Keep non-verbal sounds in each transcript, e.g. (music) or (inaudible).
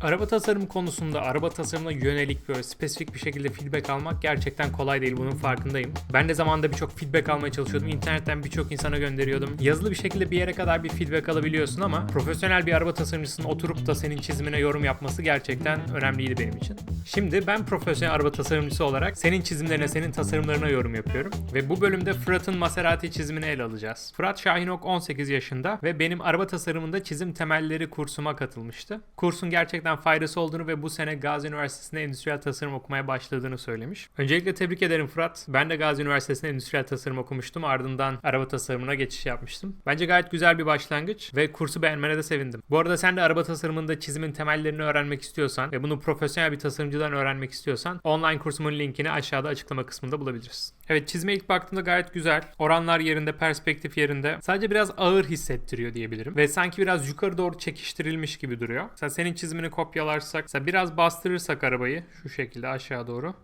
Araba tasarımı konusunda araba tasarımına yönelik böyle spesifik bir şekilde feedback almak gerçekten kolay değil bunun farkındayım. Ben de zamanında birçok feedback almaya çalışıyordum. İnternetten birçok insana gönderiyordum. Yazılı bir şekilde bir yere kadar bir feedback alabiliyorsun ama profesyonel bir araba tasarımcısının oturup da senin çizimine yorum yapması gerçekten önemliydi benim için. Şimdi ben profesyonel araba tasarımcısı olarak senin çizimlerine, senin tasarımlarına yorum yapıyorum. Ve bu bölümde Fırat'ın Maserati çizimini ele alacağız. Fırat Şahinok 18 yaşında ve benim araba tasarımında çizim temelleri kursuma katılmıştı. Kursun gerçekten faydası olduğunu ve bu sene Gazi Üniversitesi'nde endüstriyel tasarım okumaya başladığını söylemiş. Öncelikle tebrik ederim Fırat. Ben de Gazi Üniversitesi'nde endüstriyel tasarım okumuştum. Ardından araba tasarımına geçiş yapmıştım. Bence gayet güzel bir başlangıç ve kursu beğenmene de sevindim. Bu arada sen de araba tasarımında çizimin temellerini öğrenmek istiyorsan ve bunu profesyonel bir tasarımcıdan öğrenmek istiyorsan online kursumun linkini aşağıda açıklama kısmında bulabiliriz. Evet çizime ilk baktığımda gayet güzel. Oranlar yerinde, perspektif yerinde. Sadece biraz ağır hissettiriyor diyebilirim. Ve sanki biraz yukarı doğru çekiştirilmiş gibi duruyor. Mesela senin çizimini kopyalarsak, mesela biraz bastırırsak arabayı şu şekilde aşağı doğru.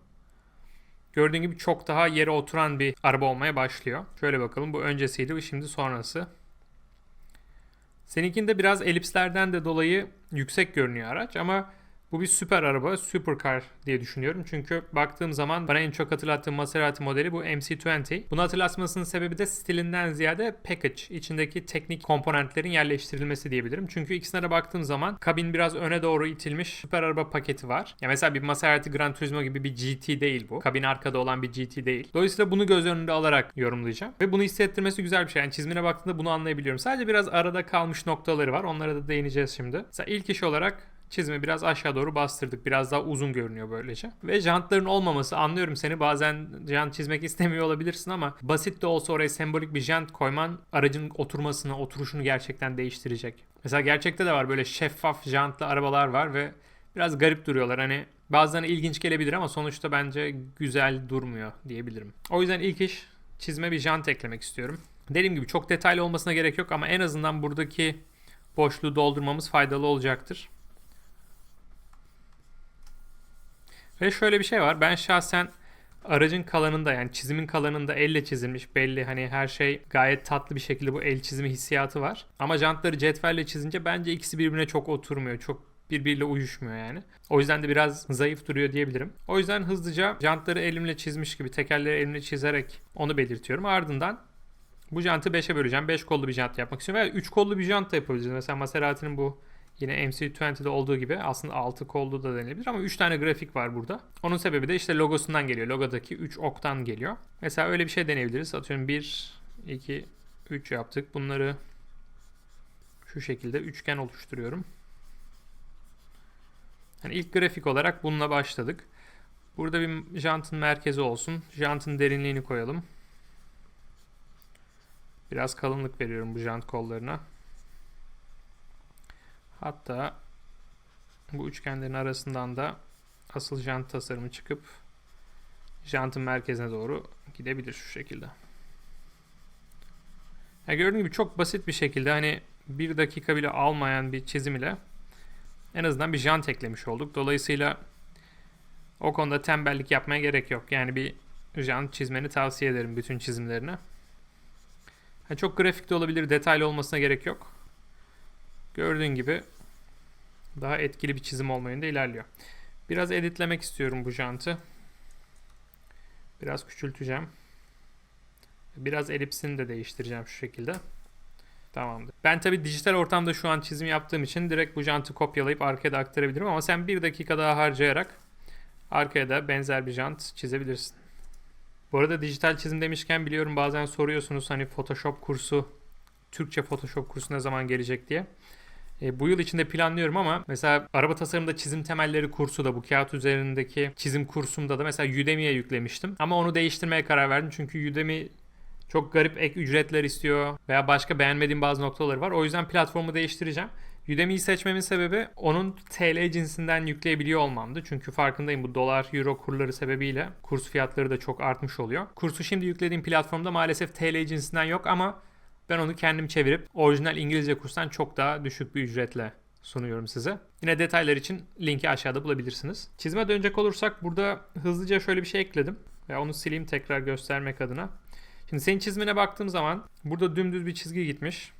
Gördüğün gibi çok daha yere oturan bir araba olmaya başlıyor. Şöyle bakalım bu öncesiydi ve şimdi sonrası. Seninkinde biraz elipslerden de dolayı yüksek görünüyor araç ama bu bir süper araba, supercar diye düşünüyorum. Çünkü baktığım zaman bana en çok hatırlattığı Maserati modeli bu MC20. Bunu hatırlatmasının sebebi de stilinden ziyade package, içindeki teknik komponentlerin yerleştirilmesi diyebilirim. Çünkü ikisine de baktığım zaman kabin biraz öne doğru itilmiş süper araba paketi var. Ya mesela bir Maserati Gran Turismo gibi bir GT değil bu. Kabin arkada olan bir GT değil. Dolayısıyla bunu göz önünde alarak yorumlayacağım. Ve bunu hissettirmesi güzel bir şey. Yani çizimine baktığımda bunu anlayabiliyorum. Sadece biraz arada kalmış noktaları var. Onlara da değineceğiz şimdi. Mesela ilk iş olarak çizimi biraz aşağı doğru bastırdık. Biraz daha uzun görünüyor böylece. Ve jantların olmaması anlıyorum seni bazen jant çizmek istemiyor olabilirsin ama basit de olsa oraya sembolik bir jant koyman aracın oturmasını, oturuşunu gerçekten değiştirecek. Mesela gerçekte de var böyle şeffaf jantlı arabalar var ve biraz garip duruyorlar. Hani bazılarına ilginç gelebilir ama sonuçta bence güzel durmuyor diyebilirim. O yüzden ilk iş çizime bir jant eklemek istiyorum. Dediğim gibi çok detaylı olmasına gerek yok ama en azından buradaki boşluğu doldurmamız faydalı olacaktır. Ve şöyle bir şey var. Ben şahsen aracın kalanında yani çizimin kalanında elle çizilmiş belli hani her şey gayet tatlı bir şekilde bu el çizimi hissiyatı var. Ama jantları cetvelle çizince bence ikisi birbirine çok oturmuyor. Çok birbiriyle uyuşmuyor yani. O yüzden de biraz zayıf duruyor diyebilirim. O yüzden hızlıca jantları elimle çizmiş gibi tekerleri elimle çizerek onu belirtiyorum. Ardından bu jantı 5'e böleceğim. 5 kollu bir jant yapmak istiyorum. Veya 3 kollu bir jant da yapabiliriz. Mesela Maserati'nin bu Yine MC20'de olduğu gibi aslında 6 kollu da denilebilir ama 3 tane grafik var burada. Onun sebebi de işte logosundan geliyor. Logodaki 3 oktan geliyor. Mesela öyle bir şey deneyebiliriz. Atıyorum 1, 2, 3 yaptık. Bunları şu şekilde üçgen oluşturuyorum. Yani ilk grafik olarak bununla başladık. Burada bir jantın merkezi olsun. Jantın derinliğini koyalım. Biraz kalınlık veriyorum bu jant kollarına. Hatta bu üçgenlerin arasından da asıl jant tasarımı çıkıp jantın merkezine doğru gidebilir şu şekilde. Yani gördüğün gibi çok basit bir şekilde hani bir dakika bile almayan bir çizim ile en azından bir jant eklemiş olduk. Dolayısıyla o konuda tembellik yapmaya gerek yok. Yani bir jant çizmeni tavsiye ederim bütün çizimlerine. Yani çok grafik de olabilir, detaylı olmasına gerek yok. Gördüğün gibi daha etkili bir çizim olma yönünde ilerliyor. Biraz editlemek istiyorum bu jantı. Biraz küçülteceğim. Biraz elipsini de değiştireceğim şu şekilde. Tamamdır. Ben tabi dijital ortamda şu an çizim yaptığım için direkt bu jantı kopyalayıp arkaya da aktarabilirim ama sen bir dakika daha harcayarak arkaya da benzer bir jant çizebilirsin. Bu arada dijital çizim demişken biliyorum bazen soruyorsunuz hani Photoshop kursu, Türkçe Photoshop kursu ne zaman gelecek diye. E, bu yıl içinde planlıyorum ama mesela araba tasarımda çizim temelleri kursu da bu kağıt üzerindeki çizim kursumda da mesela Udemy'ye yüklemiştim. Ama onu değiştirmeye karar verdim çünkü Udemy çok garip ek ücretler istiyor veya başka beğenmediğim bazı noktaları var. O yüzden platformu değiştireceğim. Udemy'yi seçmemin sebebi onun TL cinsinden yükleyebiliyor olmamdı. Çünkü farkındayım bu dolar euro kurları sebebiyle kurs fiyatları da çok artmış oluyor. Kursu şimdi yüklediğim platformda maalesef TL cinsinden yok ama ben onu kendim çevirip orijinal İngilizce kurstan çok daha düşük bir ücretle sunuyorum size. Yine detaylar için linki aşağıda bulabilirsiniz. Çizime dönecek olursak burada hızlıca şöyle bir şey ekledim. Ve onu sileyim tekrar göstermek adına. Şimdi senin çizimine baktığım zaman burada dümdüz bir çizgi gitmiş.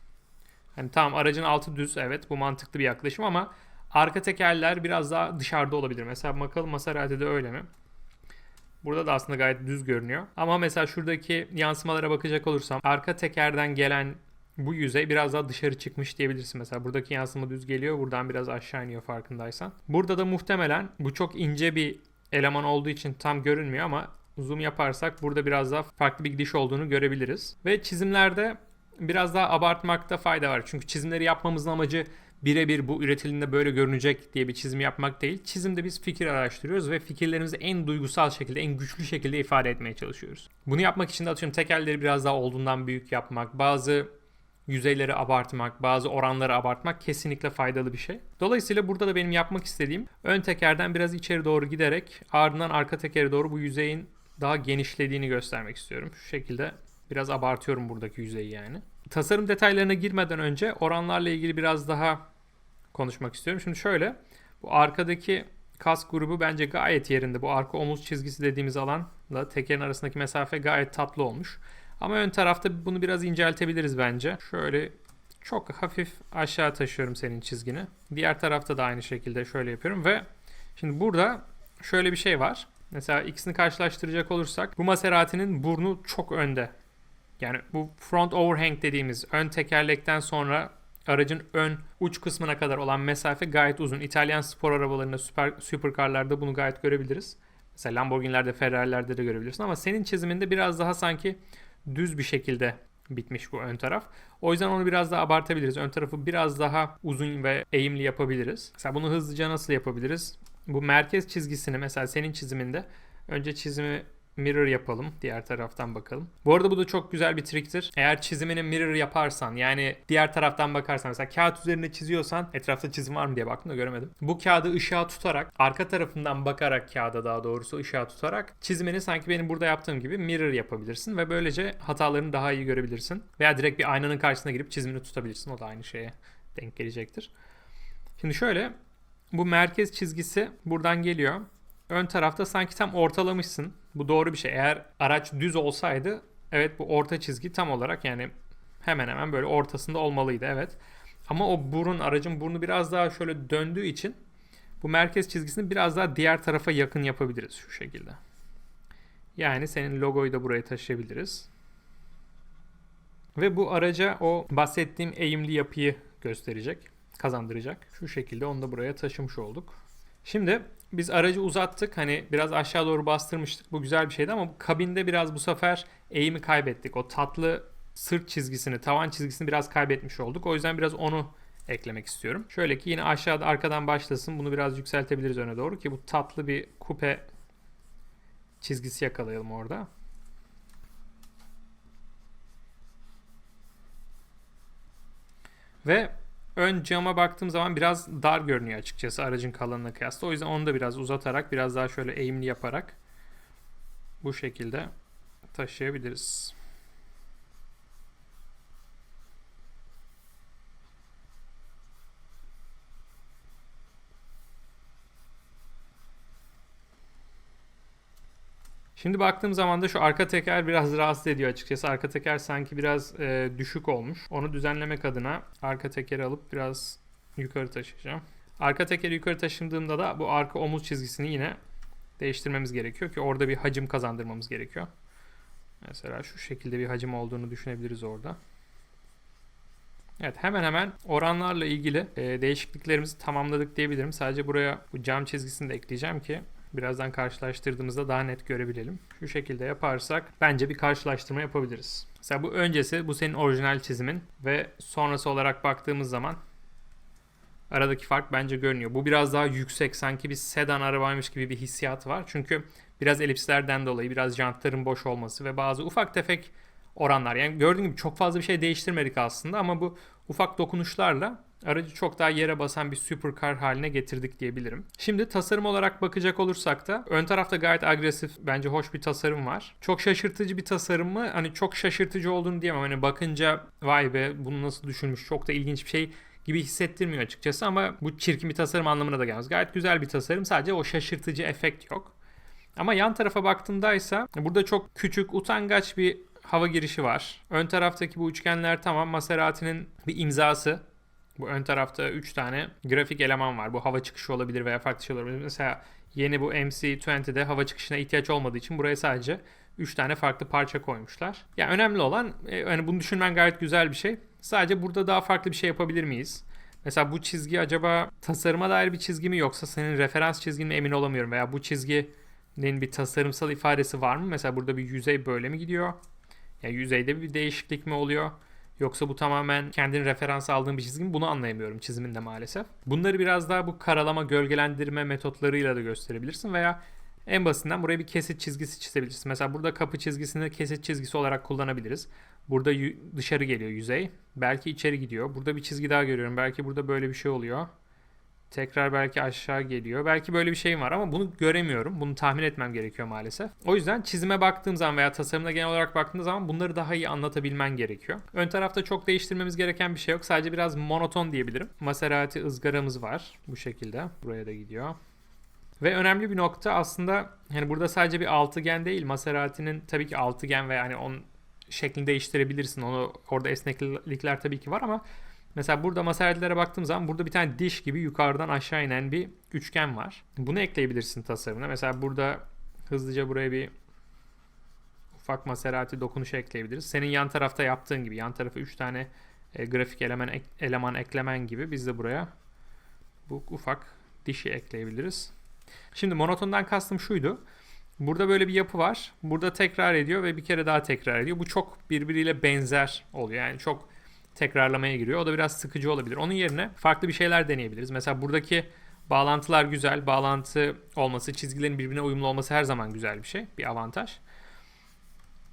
Hani tamam aracın altı düz evet bu mantıklı bir yaklaşım ama Arka tekerler biraz daha dışarıda olabilir. Mesela bakalım Maserati'de öyle mi? Burada da aslında gayet düz görünüyor. Ama mesela şuradaki yansımalara bakacak olursam arka tekerden gelen bu yüzey biraz daha dışarı çıkmış diyebilirsin. Mesela buradaki yansıma düz geliyor. Buradan biraz aşağı iniyor farkındaysan. Burada da muhtemelen bu çok ince bir eleman olduğu için tam görünmüyor ama zoom yaparsak burada biraz daha farklı bir gidiş olduğunu görebiliriz. Ve çizimlerde biraz daha abartmakta fayda var. Çünkü çizimleri yapmamızın amacı birebir bu üretildiğinde böyle görünecek diye bir çizim yapmak değil. Çizimde biz fikir araştırıyoruz ve fikirlerimizi en duygusal şekilde, en güçlü şekilde ifade etmeye çalışıyoruz. Bunu yapmak için de atıyorum tekerleri biraz daha olduğundan büyük yapmak, bazı yüzeyleri abartmak, bazı oranları abartmak kesinlikle faydalı bir şey. Dolayısıyla burada da benim yapmak istediğim ön tekerden biraz içeri doğru giderek ardından arka tekere doğru bu yüzeyin daha genişlediğini göstermek istiyorum. Şu şekilde biraz abartıyorum buradaki yüzeyi yani. Tasarım detaylarına girmeden önce oranlarla ilgili biraz daha konuşmak istiyorum. Şimdi şöyle bu arkadaki kask grubu bence gayet yerinde. Bu arka omuz çizgisi dediğimiz alanla tekerin arasındaki mesafe gayet tatlı olmuş. Ama ön tarafta bunu biraz inceltebiliriz bence. Şöyle çok hafif aşağı taşıyorum senin çizgini. Diğer tarafta da aynı şekilde şöyle yapıyorum ve şimdi burada şöyle bir şey var. Mesela ikisini karşılaştıracak olursak bu Maserati'nin burnu çok önde. Yani bu front overhang dediğimiz ön tekerlekten sonra aracın ön uç kısmına kadar olan mesafe gayet uzun. İtalyan spor arabalarında, süper supercarlarda bunu gayet görebiliriz. Mesela Lamborghini'lerde, Ferrari'lerde de görebilirsin ama senin çiziminde biraz daha sanki düz bir şekilde bitmiş bu ön taraf. O yüzden onu biraz daha abartabiliriz. Ön tarafı biraz daha uzun ve eğimli yapabiliriz. Mesela bunu hızlıca nasıl yapabiliriz? Bu merkez çizgisini mesela senin çiziminde önce çizimi mirror yapalım. Diğer taraftan bakalım. Bu arada bu da çok güzel bir triktir. Eğer çizimini mirror yaparsan yani diğer taraftan bakarsan mesela kağıt üzerinde çiziyorsan etrafta çizim var mı diye baktım da göremedim. Bu kağıdı ışığa tutarak arka tarafından bakarak kağıda daha doğrusu ışığa tutarak çizimini sanki benim burada yaptığım gibi mirror yapabilirsin ve böylece hatalarını daha iyi görebilirsin. Veya direkt bir aynanın karşısına girip çizimini tutabilirsin. O da aynı şeye denk gelecektir. Şimdi şöyle bu merkez çizgisi buradan geliyor. Ön tarafta sanki tam ortalamışsın. Bu doğru bir şey. Eğer araç düz olsaydı evet bu orta çizgi tam olarak yani hemen hemen böyle ortasında olmalıydı evet. Ama o burun aracın burnu biraz daha şöyle döndüğü için bu merkez çizgisini biraz daha diğer tarafa yakın yapabiliriz şu şekilde. Yani senin logoyu da buraya taşıyabiliriz. Ve bu araca o bahsettiğim eğimli yapıyı gösterecek, kazandıracak. Şu şekilde onu da buraya taşımış olduk. Şimdi biz aracı uzattık. Hani biraz aşağı doğru bastırmıştık. Bu güzel bir şeydi ama kabinde biraz bu sefer eğimi kaybettik. O tatlı sırt çizgisini, tavan çizgisini biraz kaybetmiş olduk. O yüzden biraz onu eklemek istiyorum. Şöyle ki yine aşağıda arkadan başlasın. Bunu biraz yükseltebiliriz öne doğru ki bu tatlı bir kupe çizgisi yakalayalım orada. Ve ön cama baktığım zaman biraz dar görünüyor açıkçası aracın kalınlığına kıyasla. O yüzden onu da biraz uzatarak, biraz daha şöyle eğimli yaparak bu şekilde taşıyabiliriz. Şimdi baktığım zaman da şu arka teker biraz (laughs) rahatsız ediyor açıkçası. Arka teker sanki biraz e, düşük olmuş. Onu düzenlemek adına arka tekeri alıp biraz yukarı taşıyacağım. Arka tekeri yukarı taşındığımda da bu arka omuz çizgisini yine değiştirmemiz gerekiyor ki orada bir hacim kazandırmamız gerekiyor. Mesela şu şekilde bir hacim olduğunu düşünebiliriz orada. Evet hemen hemen oranlarla ilgili e, değişikliklerimizi tamamladık diyebilirim. Sadece buraya bu cam çizgisini de ekleyeceğim ki birazdan karşılaştırdığımızda daha net görebilelim. Şu şekilde yaparsak bence bir karşılaştırma yapabiliriz. Mesela bu öncesi bu senin orijinal çizimin ve sonrası olarak baktığımız zaman aradaki fark bence görünüyor. Bu biraz daha yüksek sanki bir sedan arabaymış gibi bir hissiyat var. Çünkü biraz elipslerden dolayı biraz jantların boş olması ve bazı ufak tefek oranlar. Yani gördüğün gibi çok fazla bir şey değiştirmedik aslında ama bu ufak dokunuşlarla aracı çok daha yere basan bir supercar haline getirdik diyebilirim. Şimdi tasarım olarak bakacak olursak da ön tarafta gayet agresif bence hoş bir tasarım var. Çok şaşırtıcı bir tasarım mı? Hani çok şaşırtıcı olduğunu diyemem. Hani bakınca vay be bunu nasıl düşünmüş çok da ilginç bir şey gibi hissettirmiyor açıkçası ama bu çirkin bir tasarım anlamına da gelmez. Gayet güzel bir tasarım sadece o şaşırtıcı efekt yok. Ama yan tarafa baktığımdaysa burada çok küçük utangaç bir hava girişi var. Ön taraftaki bu üçgenler tamam Maserati'nin bir imzası. Bu ön tarafta 3 tane grafik eleman var. Bu hava çıkışı olabilir veya farklı şey olabilir. Mesela yeni bu MC20'de hava çıkışına ihtiyaç olmadığı için buraya sadece 3 tane farklı parça koymuşlar. Yani önemli olan e, yani bunu düşünmen gayet güzel bir şey. Sadece burada daha farklı bir şey yapabilir miyiz? Mesela bu çizgi acaba tasarıma dair bir çizgi mi yoksa senin referans çizgin mi emin olamıyorum. Veya bu çizginin bir tasarımsal ifadesi var mı? Mesela burada bir yüzey böyle mi gidiyor? Yani yüzeyde bir değişiklik mi oluyor? Yoksa bu tamamen kendini referans aldığın bir çizgi mi? Bunu anlayamıyorum çiziminde maalesef. Bunları biraz daha bu karalama, gölgelendirme metotlarıyla da gösterebilirsin veya en basitinden buraya bir kesit çizgisi çizebilirsin. Mesela burada kapı çizgisini kesit çizgisi olarak kullanabiliriz. Burada dışarı geliyor yüzey. Belki içeri gidiyor. Burada bir çizgi daha görüyorum. Belki burada böyle bir şey oluyor. Tekrar belki aşağı geliyor. Belki böyle bir şeyim var ama bunu göremiyorum. Bunu tahmin etmem gerekiyor maalesef. O yüzden çizime baktığım zaman veya tasarımına genel olarak baktığım zaman bunları daha iyi anlatabilmen gerekiyor. Ön tarafta çok değiştirmemiz gereken bir şey yok. Sadece biraz monoton diyebilirim. Maserati ızgaramız var. Bu şekilde. Buraya da gidiyor. Ve önemli bir nokta aslında hani burada sadece bir altıgen değil Maserati'nin tabii ki altıgen ve yani onun şeklini değiştirebilirsin. Onu orada esneklikler tabii ki var ama mesela burada Maserati'lere baktığım zaman burada bir tane diş gibi yukarıdan aşağı inen bir üçgen var. Bunu ekleyebilirsin tasarımına. Mesela burada hızlıca buraya bir ufak Maserati dokunuşu ekleyebiliriz. Senin yan tarafta yaptığın gibi yan tarafa 3 tane e, grafik eleman ek- eleman eklemen gibi biz de buraya bu ufak dişi ekleyebiliriz. Şimdi monotondan kastım şuydu. Burada böyle bir yapı var. Burada tekrar ediyor ve bir kere daha tekrar ediyor. Bu çok birbiriyle benzer oluyor. Yani çok tekrarlamaya giriyor. O da biraz sıkıcı olabilir. Onun yerine farklı bir şeyler deneyebiliriz. Mesela buradaki bağlantılar güzel. Bağlantı olması, çizgilerin birbirine uyumlu olması her zaman güzel bir şey. Bir avantaj.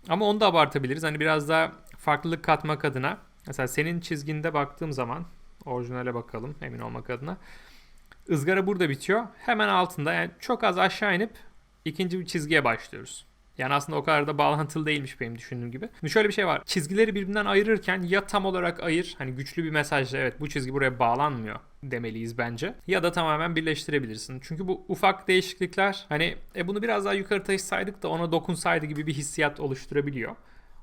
Ama onu da abartabiliriz. Hani biraz daha farklılık katmak adına. Mesela senin çizginde baktığım zaman orijinale bakalım emin olmak adına. Izgara burada bitiyor. Hemen altında yani çok az aşağı inip ikinci bir çizgiye başlıyoruz. Yani aslında o kadar da bağlantılı değilmiş benim düşündüğüm gibi. Şimdi şöyle bir şey var. Çizgileri birbirinden ayırırken ya tam olarak ayır hani güçlü bir mesajla evet bu çizgi buraya bağlanmıyor demeliyiz bence. Ya da tamamen birleştirebilirsin. Çünkü bu ufak değişiklikler hani e bunu biraz daha yukarı taşısaydık da ona dokunsaydı gibi bir hissiyat oluşturabiliyor.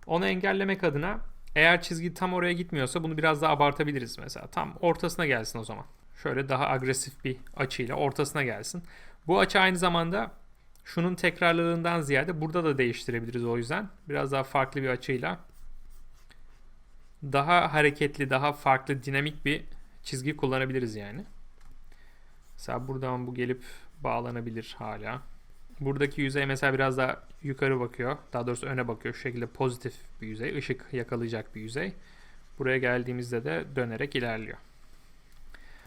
Onu engellemek adına eğer çizgi tam oraya gitmiyorsa bunu biraz daha abartabiliriz mesela. Tam ortasına gelsin o zaman. Şöyle daha agresif bir açıyla ortasına gelsin. Bu açı aynı zamanda şunun tekrarlılığından ziyade burada da değiştirebiliriz o yüzden. Biraz daha farklı bir açıyla daha hareketli, daha farklı, dinamik bir çizgi kullanabiliriz yani. Mesela buradan bu gelip bağlanabilir hala. Buradaki yüzey mesela biraz daha yukarı bakıyor. Daha doğrusu öne bakıyor. Şu şekilde pozitif bir yüzey. ışık yakalayacak bir yüzey. Buraya geldiğimizde de dönerek ilerliyor.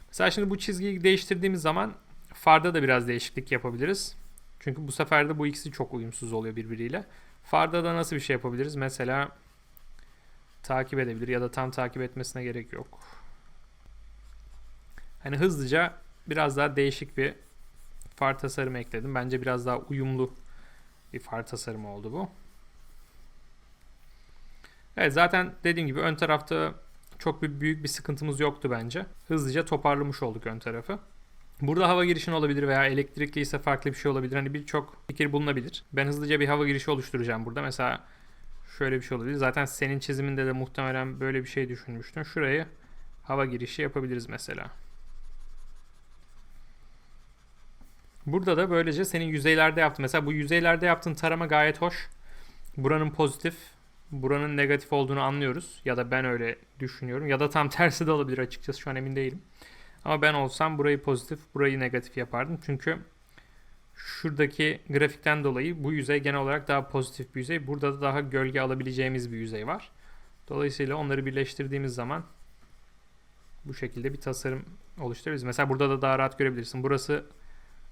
Mesela şimdi bu çizgiyi değiştirdiğimiz zaman farda da biraz değişiklik yapabiliriz. Çünkü bu sefer de bu ikisi çok uyumsuz oluyor birbiriyle. Farda da nasıl bir şey yapabiliriz? Mesela takip edebilir ya da tam takip etmesine gerek yok. Hani hızlıca biraz daha değişik bir far tasarımı ekledim. Bence biraz daha uyumlu bir far tasarımı oldu bu. Evet zaten dediğim gibi ön tarafta çok bir büyük bir sıkıntımız yoktu bence. Hızlıca toparlamış olduk ön tarafı. Burada hava girişin olabilir veya elektrikli ise farklı bir şey olabilir. Hani birçok fikir bulunabilir. Ben hızlıca bir hava girişi oluşturacağım burada. Mesela şöyle bir şey olabilir. Zaten senin çiziminde de muhtemelen böyle bir şey düşünmüştün. Şurayı hava girişi yapabiliriz mesela. Burada da böylece senin yüzeylerde yaptın. Mesela bu yüzeylerde yaptığın tarama gayet hoş. Buranın pozitif, buranın negatif olduğunu anlıyoruz. Ya da ben öyle düşünüyorum. Ya da tam tersi de olabilir açıkçası şu an emin değilim. Ama ben olsam burayı pozitif, burayı negatif yapardım. Çünkü şuradaki grafikten dolayı bu yüzey genel olarak daha pozitif bir yüzey. Burada da daha gölge alabileceğimiz bir yüzey var. Dolayısıyla onları birleştirdiğimiz zaman bu şekilde bir tasarım oluşturabiliriz. Mesela burada da daha rahat görebilirsin. Burası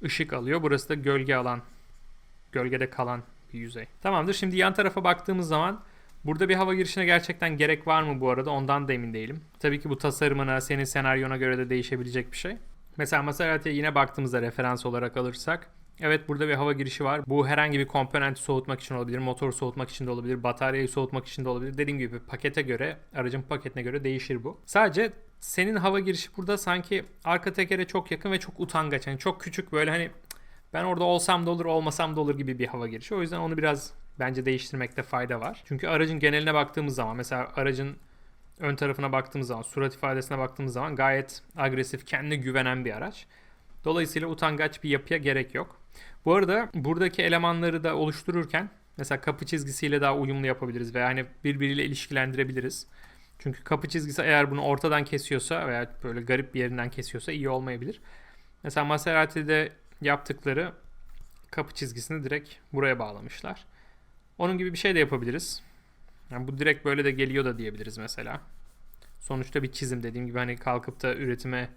ışık alıyor. Burası da gölge alan, gölgede kalan bir yüzey. Tamamdır. Şimdi yan tarafa baktığımız zaman burada bir hava girişine gerçekten gerek var mı bu arada ondan da emin değilim. Tabii ki bu tasarımına, senin senaryona göre de değişebilecek bir şey. Mesela Maserati'ye yine baktığımızda referans olarak alırsak Evet burada bir hava girişi var. Bu herhangi bir komponenti soğutmak için olabilir, motoru soğutmak için de olabilir, bataryayı soğutmak için de olabilir. Dediğim gibi pakete göre, aracın paketine göre değişir bu. Sadece senin hava girişi burada sanki arka tekere çok yakın ve çok utangaç. Yani çok küçük böyle hani ben orada olsam da olur, olmasam da olur gibi bir hava girişi. O yüzden onu biraz bence değiştirmekte fayda var. Çünkü aracın geneline baktığımız zaman mesela aracın ön tarafına baktığımız zaman, surat ifadesine baktığımız zaman gayet agresif, kendine güvenen bir araç. Dolayısıyla utangaç bir yapıya gerek yok. Bu arada buradaki elemanları da oluştururken mesela kapı çizgisiyle daha uyumlu yapabiliriz veya hani birbiriyle ilişkilendirebiliriz. Çünkü kapı çizgisi eğer bunu ortadan kesiyorsa veya böyle garip bir yerinden kesiyorsa iyi olmayabilir. Mesela Maserati'de yaptıkları kapı çizgisini direkt buraya bağlamışlar. Onun gibi bir şey de yapabiliriz. Yani bu direkt böyle de geliyor da diyebiliriz mesela. Sonuçta bir çizim dediğim gibi hani kalkıp da üretime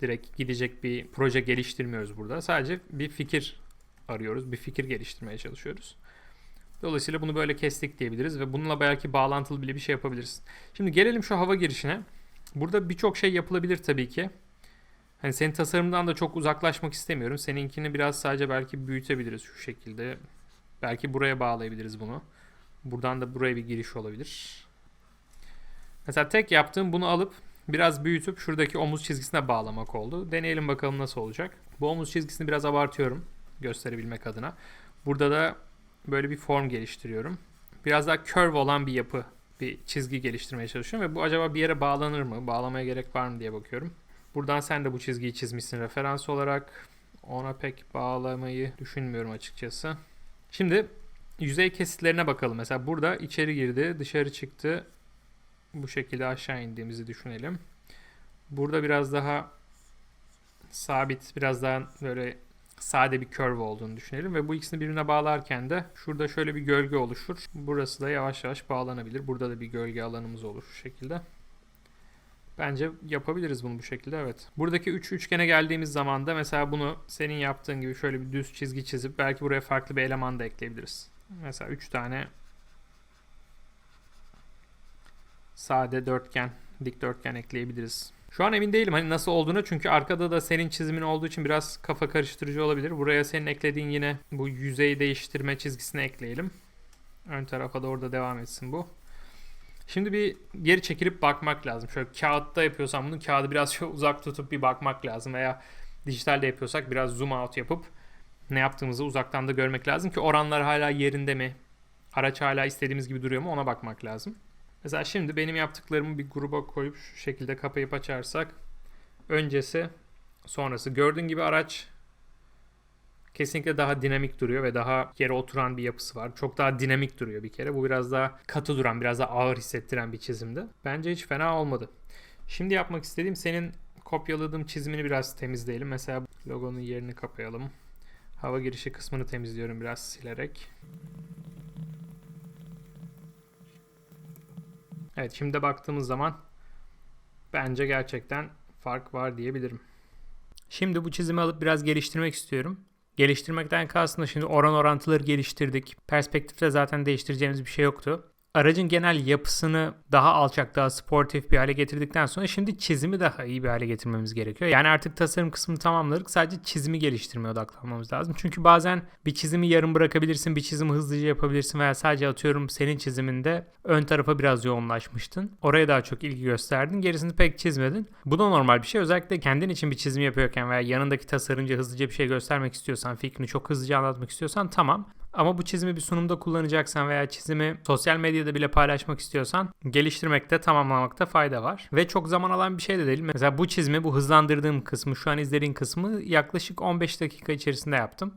direkt gidecek bir proje geliştirmiyoruz burada. Sadece bir fikir arıyoruz. Bir fikir geliştirmeye çalışıyoruz. Dolayısıyla bunu böyle kestik diyebiliriz ve bununla belki bağlantılı bile bir şey yapabiliriz. Şimdi gelelim şu hava girişine. Burada birçok şey yapılabilir tabii ki. Hani senin tasarımdan da çok uzaklaşmak istemiyorum. Seninkini biraz sadece belki büyütebiliriz şu şekilde. Belki buraya bağlayabiliriz bunu. Buradan da buraya bir giriş olabilir. Mesela tek yaptığım bunu alıp biraz büyütüp şuradaki omuz çizgisine bağlamak oldu. Deneyelim bakalım nasıl olacak. Bu omuz çizgisini biraz abartıyorum gösterebilmek adına. Burada da böyle bir form geliştiriyorum. Biraz daha curve olan bir yapı, bir çizgi geliştirmeye çalışıyorum ve bu acaba bir yere bağlanır mı? Bağlamaya gerek var mı diye bakıyorum. Buradan sen de bu çizgiyi çizmişsin referans olarak. Ona pek bağlamayı düşünmüyorum açıkçası. Şimdi yüzey kesitlerine bakalım. Mesela burada içeri girdi, dışarı çıktı. Bu şekilde aşağı indiğimizi düşünelim. Burada biraz daha sabit, biraz daha böyle sade bir curve olduğunu düşünelim ve bu ikisini birbirine bağlarken de şurada şöyle bir gölge oluşur. Burası da yavaş yavaş bağlanabilir. Burada da bir gölge alanımız olur şu şekilde. Bence yapabiliriz bunu bu şekilde evet. Buradaki 3 üç üçgene geldiğimiz zaman da mesela bunu senin yaptığın gibi şöyle bir düz çizgi çizip belki buraya farklı bir eleman da ekleyebiliriz. Mesela 3 tane sade dörtgen, dikdörtgen ekleyebiliriz. Şu an emin değilim hani nasıl olduğunu çünkü arkada da senin çizimin olduğu için biraz kafa karıştırıcı olabilir. Buraya senin eklediğin yine bu yüzey değiştirme çizgisini ekleyelim. Ön tarafa da orada devam etsin bu. Şimdi bir geri çekilip bakmak lazım. Şöyle kağıtta yapıyorsam bunu kağıdı biraz (laughs) uzak tutup bir bakmak lazım veya dijitalde yapıyorsak biraz zoom out yapıp ne yaptığımızı uzaktan da görmek lazım ki oranlar hala yerinde mi? Araç hala istediğimiz gibi duruyor mu ona bakmak lazım. Mesela şimdi benim yaptıklarımı bir gruba koyup şu şekilde kapayıp açarsak öncesi sonrası gördüğün gibi araç kesinlikle daha dinamik duruyor ve daha yere oturan bir yapısı var. Çok daha dinamik duruyor bir kere. Bu biraz daha katı duran, biraz daha ağır hissettiren bir çizimdi. Bence hiç fena olmadı. Şimdi yapmak istediğim senin kopyaladığım çizimini biraz temizleyelim. Mesela logonun yerini kapayalım. Hava girişi kısmını temizliyorum biraz silerek. Evet şimdi baktığımız zaman bence gerçekten fark var diyebilirim. Şimdi bu çizimi alıp biraz geliştirmek istiyorum. Geliştirmekten kastım şimdi oran orantıları geliştirdik. Perspektifte zaten değiştireceğimiz bir şey yoktu aracın genel yapısını daha alçak, daha sportif bir hale getirdikten sonra şimdi çizimi daha iyi bir hale getirmemiz gerekiyor. Yani artık tasarım kısmını tamamladık. Sadece çizimi geliştirmeye odaklanmamız lazım. Çünkü bazen bir çizimi yarım bırakabilirsin, bir çizimi hızlıca yapabilirsin veya sadece atıyorum senin çiziminde ön tarafa biraz yoğunlaşmıştın. Oraya daha çok ilgi gösterdin. Gerisini pek çizmedin. Bu da normal bir şey. Özellikle kendin için bir çizim yapıyorken veya yanındaki tasarımcı hızlıca bir şey göstermek istiyorsan, fikrini çok hızlıca anlatmak istiyorsan tamam. Ama bu çizimi bir sunumda kullanacaksan veya çizimi sosyal medyada bile paylaşmak istiyorsan geliştirmekte, tamamlamakta fayda var. Ve çok zaman alan bir şey de değil. Mesela bu çizimi, bu hızlandırdığım kısmı, şu an izlediğin kısmı yaklaşık 15 dakika içerisinde yaptım.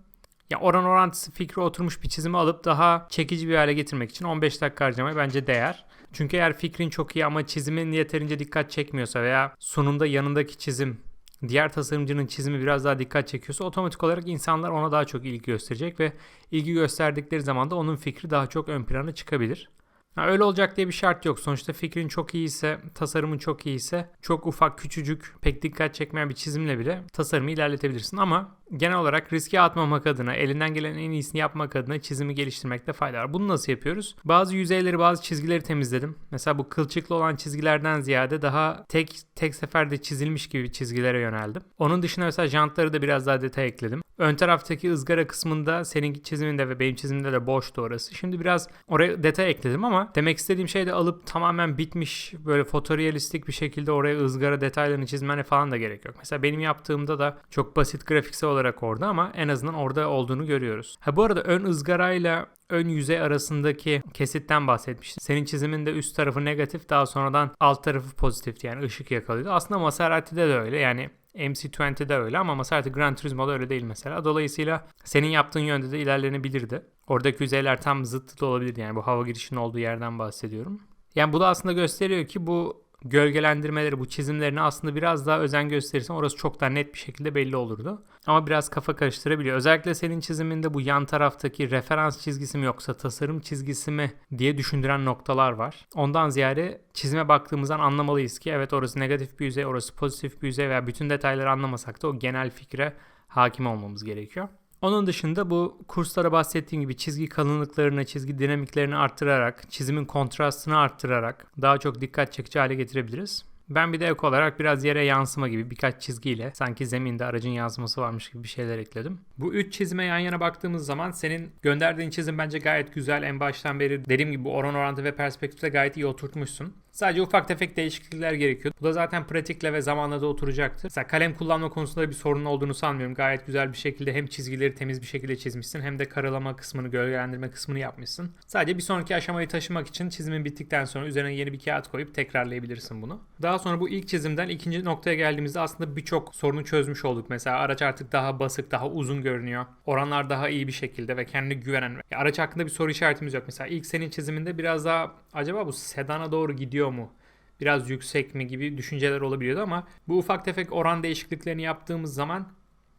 Ya oran orantısı fikri oturmuş bir çizimi alıp daha çekici bir hale getirmek için 15 dakika harcamaya bence değer. Çünkü eğer fikrin çok iyi ama çizimin yeterince dikkat çekmiyorsa veya sunumda yanındaki çizim diğer tasarımcının çizimi biraz daha dikkat çekiyorsa otomatik olarak insanlar ona daha çok ilgi gösterecek ve ilgi gösterdikleri zaman da onun fikri daha çok ön plana çıkabilir. Ha, öyle olacak diye bir şart yok. Sonuçta fikrin çok iyiyse, tasarımın çok iyiyse çok ufak, küçücük, pek dikkat çekmeyen bir çizimle bile tasarımı ilerletebilirsin. Ama genel olarak riske atmamak adına, elinden gelen en iyisini yapmak adına çizimi geliştirmekte fayda var. Bunu nasıl yapıyoruz? Bazı yüzeyleri, bazı çizgileri temizledim. Mesela bu kılçıklı olan çizgilerden ziyade daha tek tek seferde çizilmiş gibi çizgilere yöneldim. Onun dışında mesela jantları da biraz daha detay ekledim. Ön taraftaki ızgara kısmında seninki çiziminde ve benim çizimimde de boştu orası. Şimdi biraz oraya detay ekledim ama demek istediğim şey de alıp tamamen bitmiş böyle fotorealistik bir şekilde oraya ızgara detaylarını çizmene falan da gerek yok. Mesela benim yaptığımda da çok basit grafiksel olarak orada ama en azından orada olduğunu görüyoruz. Ha bu arada ön ızgarayla ön yüzey arasındaki kesitten bahsetmiştim. Senin çiziminde üst tarafı negatif daha sonradan alt tarafı pozitifti yani ışık yakalıyordu. Aslında Maserati'de de öyle yani MC20'de öyle ama Maserati Gran Turismo'da öyle değil mesela. Dolayısıyla senin yaptığın yönde de ilerlenebilirdi. Oradaki yüzeyler tam zıttı da olabilir yani bu hava girişinin olduğu yerden bahsediyorum. Yani bu da aslında gösteriyor ki bu gölgelendirmeleri, bu çizimlerini aslında biraz daha özen gösterirsen orası çok daha net bir şekilde belli olurdu. Ama biraz kafa karıştırabiliyor. Özellikle senin çiziminde bu yan taraftaki referans çizgisi mi yoksa tasarım çizgisi mi diye düşündüren noktalar var. Ondan ziyade çizime baktığımızdan anlamalıyız ki evet orası negatif bir yüzey, orası pozitif bir yüzey veya bütün detayları anlamasak da o genel fikre hakim olmamız gerekiyor. Onun dışında bu kurslara bahsettiğim gibi çizgi kalınlıklarını, çizgi dinamiklerini arttırarak, çizimin kontrastını arttırarak daha çok dikkat çekici hale getirebiliriz. Ben bir de ek olarak biraz yere yansıma gibi birkaç çizgiyle sanki zeminde aracın yansıması varmış gibi bir şeyler ekledim. Bu üç çizime yan yana baktığımız zaman senin gönderdiğin çizim bence gayet güzel. En baştan beri dediğim gibi oran orantı ve perspektifte gayet iyi oturtmuşsun. Sadece ufak tefek değişiklikler gerekiyor. Bu da zaten pratikle ve zamanla da oturacaktır. Mesela kalem kullanma konusunda bir sorun olduğunu sanmıyorum. Gayet güzel bir şekilde hem çizgileri temiz bir şekilde çizmişsin hem de karalama kısmını, gölgelendirme kısmını yapmışsın. Sadece bir sonraki aşamayı taşımak için çizimin bittikten sonra üzerine yeni bir kağıt koyup tekrarlayabilirsin bunu. Daha sonra bu ilk çizimden ikinci noktaya geldiğimizde aslında birçok sorunu çözmüş olduk. Mesela araç artık daha basık, daha uzun görünüyor. Oranlar daha iyi bir şekilde ve kendine güvenen. Ya araç hakkında bir soru işaretimiz yok. Mesela ilk senin çiziminde biraz daha acaba bu sedana doğru gidiyor mu? Biraz yüksek mi gibi düşünceler olabiliyordu ama bu ufak tefek oran değişikliklerini yaptığımız zaman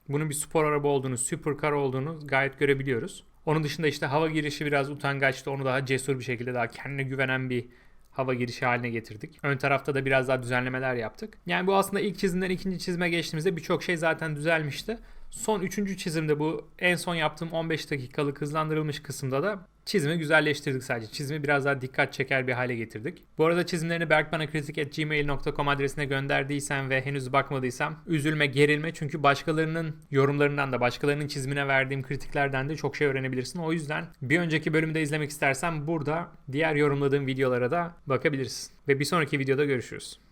bunun bir spor araba olduğunu, supercar olduğunu gayet görebiliyoruz. Onun dışında işte hava girişi biraz utangaçtı. Onu daha cesur bir şekilde daha kendine güvenen bir hava girişi haline getirdik. Ön tarafta da biraz daha düzenlemeler yaptık. Yani bu aslında ilk çizimden ikinci çizime geçtiğimizde birçok şey zaten düzelmişti. Son üçüncü çizimde bu en son yaptığım 15 dakikalık hızlandırılmış kısımda da çizimi güzelleştirdik sadece. Çizimi biraz daha dikkat çeker bir hale getirdik. Bu arada çizimlerini berkbanakritik.gmail.com adresine gönderdiysen ve henüz bakmadıysam üzülme, gerilme çünkü başkalarının yorumlarından da başkalarının çizimine verdiğim kritiklerden de çok şey öğrenebilirsin. O yüzden bir önceki bölümde izlemek istersen burada diğer yorumladığım videolara da bakabilirsin. Ve bir sonraki videoda görüşürüz.